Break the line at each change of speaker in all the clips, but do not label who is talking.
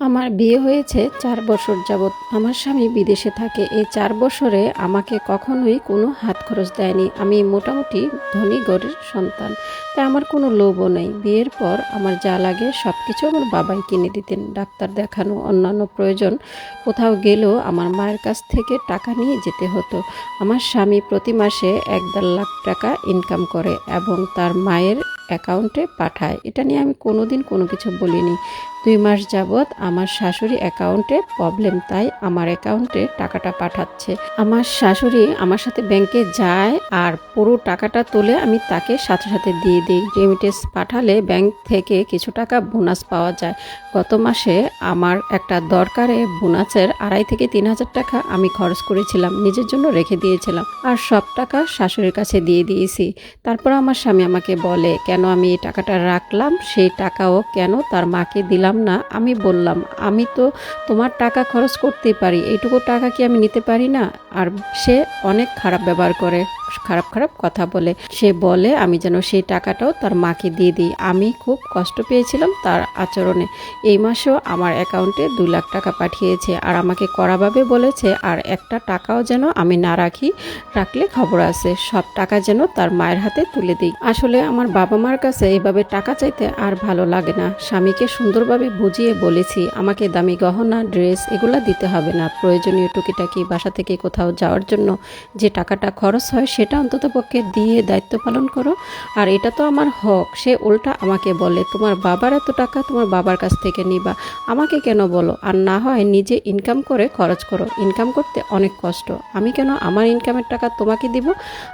আমার বিয়ে হয়েছে চার বছর যাবৎ। আমার স্বামী বিদেশে থাকে। এই চার বছরে আমাকে কখনোই কোনো হাত খরচ দেয়নি। আমি মোটামুটি ধনী গরিব সন্তান। তাই আমার কোনো লোভও নেই। বিয়ের পর আমার যা লাগে সব কিছু আমার বাবাই কিনে দিতেন। ডাক্তার দেখানো, অন্যান্য প্রয়োজন, কোথাও গেলেও আমার মায়ের কাছ থেকে টাকা নিয়ে যেতে হতো। আমার স্বামী প্রতি মাসে এক দেড় লাখ টাকা ইনকাম করে এবং তার মায়ের অ্যাকাউন্টে পাঠায়। এটা নিয়ে আমি কোনোদিন কোনো কিছু বলিনি। দুই মাস যাবৎ আমার শাশুড়ি অ্যাকাউন্টে প্রবলেম, তাই আমার অ্যাকাউন্টে টাকাটা পাঠাচ্ছে। আমার শাশুড়ি আমার সাথে ব্যাংকে যায় আর পুরো টাকাটা তুলে আমি তাকে সাথে সাথে দিয়ে দিই। রেমিটেন্স পাঠালে ব্যাংক থেকে কিছু টাকা বোনাস পাওয়া যায়। গত মাসে আমার একটা দরকারে বোনাসের আড়াই থেকে তিন হাজার টাকা আমি খরচ করেছিলাম, নিজের জন্য রেখে দিয়েছিলাম আর সব টাকা শাশুড়ির কাছে দিয়ে দিয়েছি। তারপর আমার স্বামী আমাকে বলে, কেন আমি এই টাকাটা রাখলাম? সেই টাকাও কেন তার মাকে দিলাম না, আমি বললাম, আমি তো তোমার টাকা খরচ করতেই পারি। এইটুকু টাকা কি আমি নিতে পারি না? আর সে অনেক খারাপ ব্যবহার করে। খারাপ খারাপ কথা বলে। সে বলে, আমি যেন সেই টাকাটাও তার মাকে দিয়ে দিই। আমি খুব কষ্ট পেয়েছিলাম তার আচরণে। এই মাসেও আমার অ্যাকাউন্টে দু লাখ টাকা পাঠিয়েছে আর আমাকে কড়াভাবে বলেছে, আর একটা টাকাও যেন আমি না রাখি, রাখলে খবর আছে। সব টাকা যেন তার মায়ের হাতে তুলে দিই। আসলে আমার বাবা মার কাছে এইভাবে টাকা চাইতে আর ভালো লাগে না। স্বামীকে সুন্দরভাবে বুঝিয়ে বলেছি, আমাকে দামি গহনা, ড্রেস এগুলা দিতে হবে না। প্রয়োজনীয় টুকিটাকি বাসা থেকে কোথাও যাওয়ার জন্য যে টাকাটা খরচ হয় সেটা অন্তত পক্ষে দিয়ে দায়িত্ব পালন করো। আর এটা তো আমার হক, সে উল্টা আমাকে বলে, তোমার বাবার এত টাকা, তোমার বাবার কাছ থেকে নিবা। আমাকে কেন বলো? আর না হয় নিজে ইনকাম করে খরচ করো। ইনকাম করতে অনেক কষ্ট। আমি কেন আমার ইনকামের টাকা তোমাকে দিব?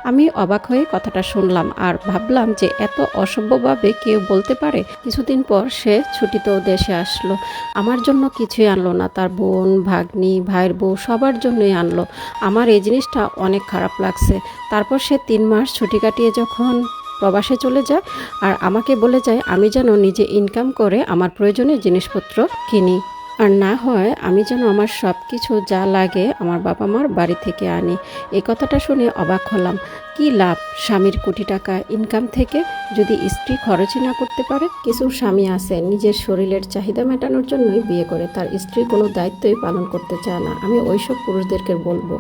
আমি অবাক হয়ে কথাটা শুনলাম আর ভাবলাম যে এত অসভ্যভাবে কেউ বলতে পারে। কিছুদিন পর সে ছুটিতেও দেশে আসলো। আমার জন্য কিছুই আনলো না। তার বোন, ভাগ্নি, ভাইয়ের বউ সবার জন্যই আনলো। আমার এই জিনিসটা অনেক খারাপ লাগছে। তারপর সে তিন মাস ছুটি কাটিয়ে যখন প্রবাসে চলে যায় আর আমাকে বলে যায়, আমি যেন নিজে ইনকাম করে আমার প্রয়োজনীয় জিনিসপত্র কিনি। আর না হয় আমি যেন আমার সব কিছু যা লাগে আমার বাবা মার বাড়ি থেকে আনি। এই কথাটা শুনে অবাক হলাম। কি লাভ? স্বামীর কোটি টাকা ইনকাম থেকে যদি স্ত্রী খরচই না করতে পারে, কিছু স্বামী আছে, নিজের শরীরের চাহিদা মেটানোর জন্যই বিয়ে করে। তার স্ত্রীর কোনো দায়িত্বই পালন করতে চায় না। আমি ওইসব পুরুষদেরকে বলব,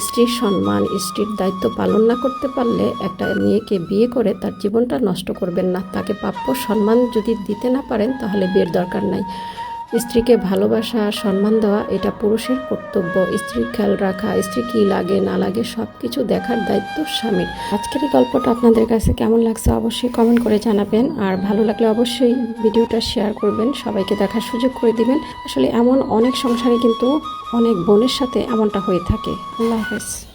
স্ত্রীর সম্মান, স্ত্রীর দায়িত্ব পালন না করতে পারলে একটা মেয়েকে বিয়ে করে তার জীবনটা নষ্ট করবেন না। তাকে প্রাপ্য সম্মান যদি দিতে না পারেন, তাহলে বিয়ের দরকার নাই। স্ত্রীকে ভালোবাসা সম্মান দেওয়া, এটা পুরুষের কর্তব্য। স্ত্রীর খেয়াল রাখা, স্ত্রী কী লাগে, না লাগে সব কিছু দেখার দায়িত্ব স্বামীর। আজকের এই গল্পটা আপনাদের কাছে কেমন লাগছে অবশ্যই কমেন্ট করে জানাবেন। আর ভালো লাগলে অবশ্যই ভিডিওটা শেয়ার করবেন, সবাইকে দেখার সুযোগ করে দিবেন। আসলে এমন অনেক সংসারে কিন্তু অনেক বোনের সাথে এমনটা হয়ে থাকে। আল্লাহ হাফেজ।